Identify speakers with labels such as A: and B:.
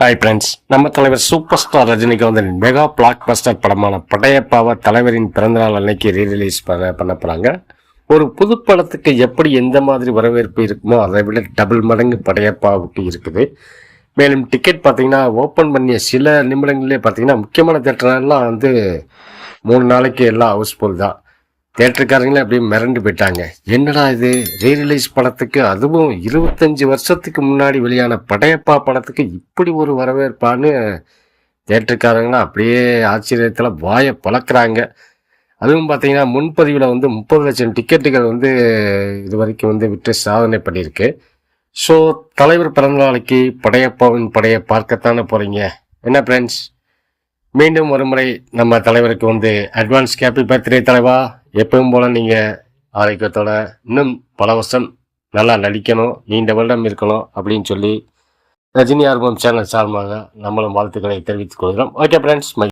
A: Hi friends நம்ம தலைவர் super star ரஜினிகாந்தின் மெகா பிளாக் பஸ்டர் படமான படையப்பாவை தலைவரின் பிறந்தநாள் அன்னைக்கு ரீரிலீஸ் பண்ண பண்ண போகிறாங்க ஒரு புது படத்துக்கு எப்படி எந்த மாதிரி வரவேற்பு இருக்குமோ அதை விட டபுள் மடங்கு படையப்பாவுக்கு இருக்குது. மேலும் டிக்கெட் பார்த்தீங்கன்னா ஓப்பன் பண்ணிய சில நிமிடங்கள்லேயே பார்த்தீங்கன்னா முக்கியமான தேட்டரெல்லாம் வந்து மூணு நாளைக்கு எல்லாம் ஹவுஸ்ஃபுல் தான். தேட்டருக்காரங்களே அப்படியே மிரண்டு போயிட்டாங்க. என்னடா இது? ரீரிலீஸ் படத்துக்கு அதுவும் இருபத்தஞ்சு வருஷத்துக்கு முன்னாடி வெளியான படையப்பா படத்துக்கு இப்படி ஒரு வரவேற்பான்னு தேட்டருக்காரங்களாம் அப்படியே ஆச்சரியத்தில் வாயை பழக்கிறாங்க. அதுவும் பார்த்தீங்கன்னா முன்பதிவில் வந்து முப்பது லட்சம் டிக்கெட்டுகள் வந்து இது வரைக்கும் வந்து விட்டு சாதனை பண்ணியிருக்கு. ஸோ தலைவர் பிறந்த நாளைக்கு படையப்பாவின் படையை பார்க்கத்தானே போகிறீங்க என்ன ஃப்ரெண்ட்ஸ் மீண்டும் ஒரு முறை நம்ம தலைவருக்கு வந்து அட்வான்ஸ் ஹாப்பி பர்த்டே தலைவா. எப்பவும் போல நீங்கள் ஆரோக்கியத்தோட இன்னும் பல வருஷம் நல்லா நடிக்கணும் நீண்ட வருடம் இருக்கணும் அப்படின்னு சொல்லி ரஜினி ஆர்வம் சேனல் சார்பாக நம்மளும் வாழ்த்துக்களை தெரிவித்துக் கொள்கிறோம். Okay friends